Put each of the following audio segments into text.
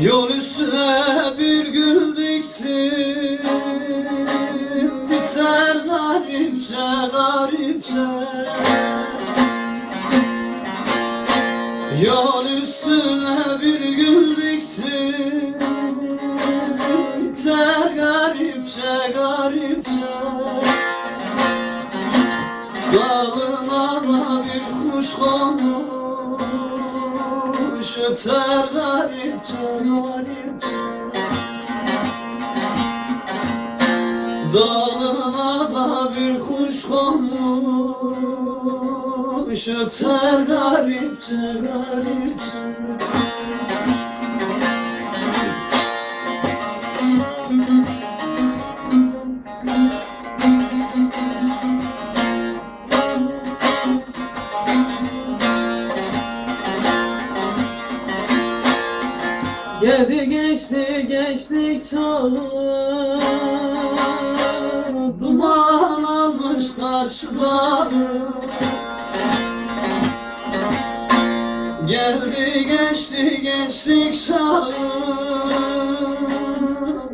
Yol üstüne bir gül dikti. Garipçe garipçe Yol üstüne bir gül diktim Biter garipçe garipçe Dalına da bir kuş konmuş. Öter garipçe garipçe Dalına da bir kuş konmuş Öter garipçe garipçe Geldi geçti geçtik çağı. Duman almış karşıları Geldi geçti geçtik çağı.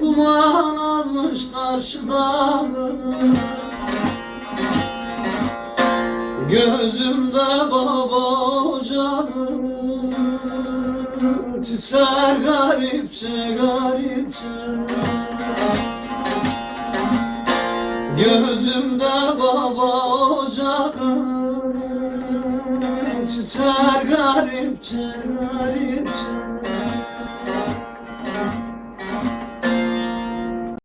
Duman almış karşıları Gözümde baba ocağı Tüter garipçe garipçe. Gözümde baba ocağı. Tüter garipçe garipçe